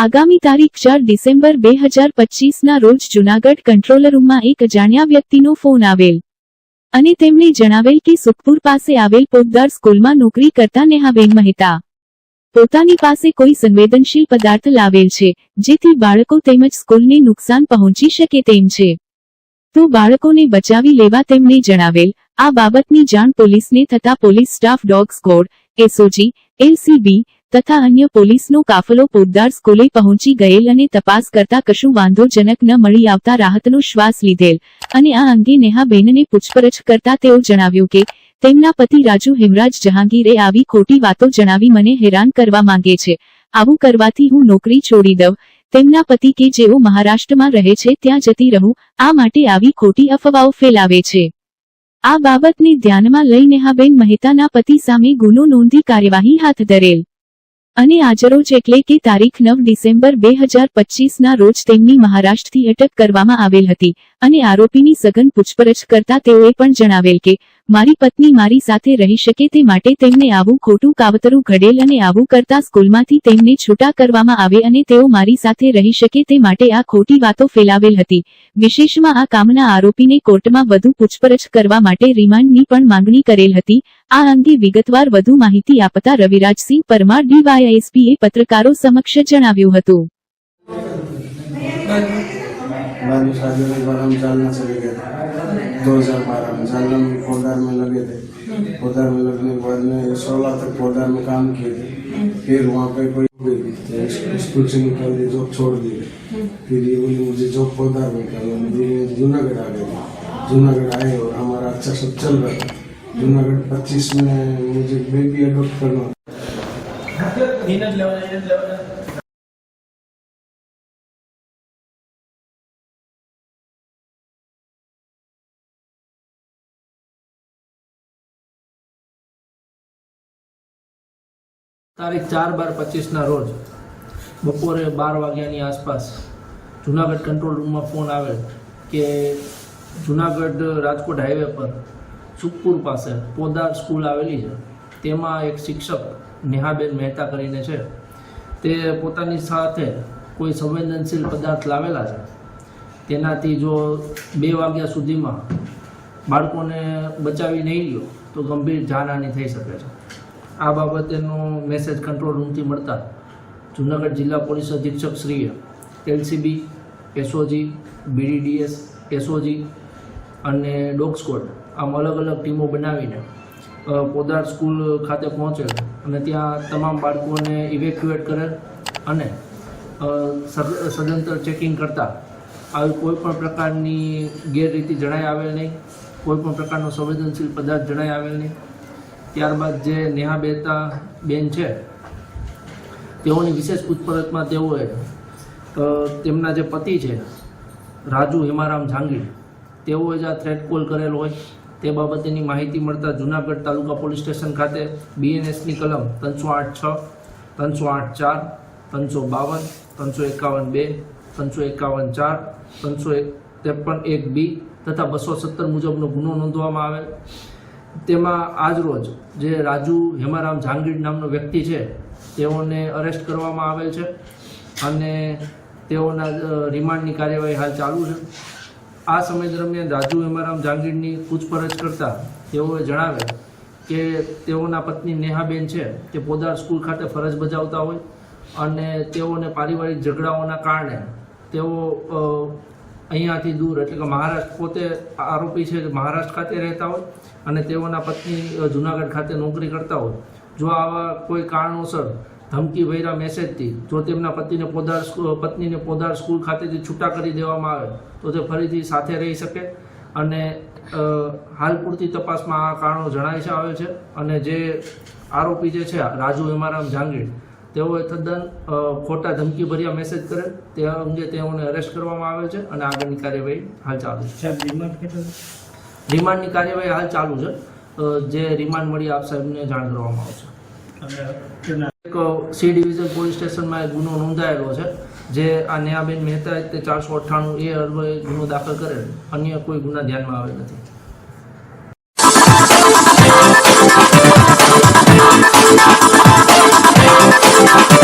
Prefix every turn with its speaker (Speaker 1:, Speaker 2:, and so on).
Speaker 1: આગામી તારીખ ચાર ડિસેમ્બર બે હજાર પચીસના રોજ જૂનાગઢ કંટ્રોલ રૂમમાં એક અજાણ્યા વ્યક્તિનો ફોન આવેલ. અને તેમણે જણાવેલ કે સુખપુર પાસે આવેલ પોદ્દાર સ્કૂલમાં નોકરી કરતા નેહાબેન મહેતા. પોતાની પાસે કોઈ સંવેદનશીલ પદાર્થ લાવેલ છે, જેથી બાળકો તેમજ સ્કૂલને નુકસાન પહોંચી શકે તેમ છે. તો બાળકોને બચાવી લેવા તેમણે જણાવેલ, આ બાબતની જાણ પોલીસને થતા police staff dog squad, SOG, LCB તથા અન્ય પોલીસનો કાફલો પોદ્દાર સ્કૂલે પહોંચી ગયેલ અને તપાસ કરતા કશું વાંધોજનક ન મળી આવતા રાહતનો શ્વાસ લીધેલ. અને આ અંગે નેહાબેનને પૂછપરછ કરતા તેઓ જણાવ્યું કે, તેમના પતિ રાજુ હેમરાજ જહાંગીરે આવી ખોટી વાતો જણાવી મને હેરાન કરવા માંગે છે. આવું કરવાથી હું નોકરી છોડી દઉં. તેમના પતિ કે જેઓ મહારાષ્ટ્રમાં રહે છે ત્યાં જતી રહું. આ માટે આવી ખોટી અફવાઓ ફેલાવે છે. આ બાબતને ધ્યાનમાં લઈ નેહાબેન મહેતાના પતિ સામે ગુનો નોંધી કાર્યવાહી હાથ ધરેલ. અને આજરોજ એટલે કે તારીખ નવ ડિસેમ્બર બે હજાર પચીસના રોજ તેમની મહારાષ્ટ્રથી અટક કરવામાં આવેલ હતી. અને આરોપીની સઘન પૂછપરછ કરતા તેઓએ પણ જણાવેલ કે મારી પત્ની મારી સાથે રહી શકે તે માટે તેમને આવું ખોટું કાવતરું ઘડેલ અને આવું કરતા સ્કૂલમાંથી તેમને છૂટા કરવામાં આવે અને તેઓ મારી સાથે રહી શકે તે માટે આ ખોટી વાતો ફેલાવેલ હતી. વિશેષમાં આ કામના આરોપીને કોર્ટમાં વધુ પૂછપરછ કરવા માટે રિમાન્ડની પણ માંગણી કરેલ હતી. આ અંગે વિગતવાર વધુ માહિતી આપતા રવિરાજસિંહ પરમાર ડીવાયએસપીએ પત્રકારો સમક્ષ જણાવ્યું હતું.
Speaker 2: બાજુ સાજુ પરમ ચાલના ચલી ગયા दो हज़ार बारह में। जालना में पौधार में लगे थे। पौधार में लगने के बाद में सोलह तक पौधार में काम किए थे। फिर वहाँ पे कोई स्कूल से निकल दी जॉब छोड़ दी फिर ये बोली, मुझे जॉब पौधार में करना मुझे जूनागढ़ आ गए जूनागढ़ आए और हमारा अच्छा सब चल रहा था। जूनागढ़ पच्चीस में मुझे बेबी अडोप्ट करना
Speaker 3: તારીખ ચાર બાર પચીસના રોજ બપોરે બાર વાગ્યાની આસપાસ જુનાગઢ કંટ્રોલ રૂમમાં ફોન આવેલ કે જુનાગઢ રાજકોટ હાઈવે પર સુખપુર પાસે પોદાર સ્કૂલ આવેલી છે. તેમાં એક શિક્ષક નેહાબેન મહેતા કરીને છે. તે પોતાની સાથે કોઈ સંવેદનશીલ પદાર્થ લાવેલા છે. તેનાથી જો બે વાગ્યા સુધીમાં બાળકોને બચાવી નહીં લ્યો તો ગંભીર જાનહાની થઈ શકે છે. આ બાબતેનો મેસેજ કંટ્રોલ રૂમથી મળતા જૂનાગઢ જિલ્લા પોલીસ અધિક્ષક શ્રીએ એલસીબી, એસઓજી, બીડીડીએસ, એસઓજી અને ડોગ સ્કોડ આમ અલગ અલગ ટીમો બનાવીને પોદાર સ્કૂલ ખાતે પહોંચેલ અને ત્યાં તમામ બાળકોને ઇવેક્યુએટ કરેલ અને સદંતર ચેકિંગ કરતા. આવી કોઈ પણ પ્રકારની ગેરરીતિ જણાઈ આવેલ નહીં, કોઈ પણ પ્રકારનો સંવેદનશીલ પદાર્થ જણાઈ આવેલ નહીં. ત્યારબાદ જે નેહા બેતા બેન છે, તેઓની વિશેષ પૂછપરછમાં તેઓએ તેમના જે પતિ છે, રાજુ હેમારામ જાંગીર તેઓએ જ આ થ્રેટ કોલ કરેલો હોય. તે બાબતેની માહિતી મળતા જુનાગઢ તાલુકા પોલીસ સ્ટેશન ખાતે બીએનએસની કલમ ત્રણસો આઠ છ, ત્રણસો આઠ ચાર, ત્રણસો બાવન, ત્રણસો એકાવન બે, ત્રણસો એકાવન ચાર, ત્રણસો એક, ત્રેપન એક બી તથા બસો સત્તર મુજબનો ગુનો નોંધવામાં આવેલ. તેમાં આજરોજ જે રાજુ હેમારામ જહાંગીર નામનો વ્યક્તિ છે, તેઓને અરેસ્ટ કરવામાં આવેલ છે અને તેઓના રિમાન્ડની કાર્યવાહી હાલ ચાલુ છે. આ સમય દરમિયાન રાજુ હેમારામ જાંગીરની પૂછપરછ કરતા તેઓએ જણાવે કે તેઓના પત્ની નેહાબેન છે, તે પોદાર સ્કૂલ ખાતે ફરજ બજાવતા હોય અને તેઓને પારિવારિક ઝઘડાઓના કારણે તેઓ અહીંયાથી દૂર, એટલે કે મહારાષ્ટ્ર પોતે આરોપી છે મહારાષ્ટ્ર ખાતે રહેતા હોય અને તેઓના પત્ની જુનાગઢ ખાતે નોકરી કરતા હોય. જો આવા કોઈ કારણોસર ધમકી ભર્યા મેસેજથી જો તેમના પતિને પોદાર પત્નીને પોદાર સ્કૂલ ખાતેથી છૂટા કરી દેવામાં આવે, તો તે ફરીથી સાથે રહી શકે. અને હાલ પૂરતી તપાસમાં આ કારણો જણાય છે, આવે છે. અને જે આરોપી જે છે, રાજુ હેમારામ જહાંગીર તેઓએ તદ્દન ખોટા ધમકીભર્યા મેસેજ કરે તે અંગે તેઓને અરેસ્ટ કરવામાં આવે છે અને આગળની કાર્યવાહી હાલ ચાલુ છે. રિમાન્ડની કાર્યવાહી હાલ ચાલુ છે. જે રિમાન્ડ મળી આપ સાહેબને જાણ કરવામાં આવશે. એક સી ડિવિઝન પોલીસ સ્ટેશનમાં એક ગુનો નોંધાયેલો છે જે આ નેહાબેન મહેતા તે ચારસો અઠ્ઠાણું એ અર્વે ગુનો દાખલ કરેલ. અન્ય કોઈ ગુના ધ્યાનમાં આવેલ નથી. Thank you. you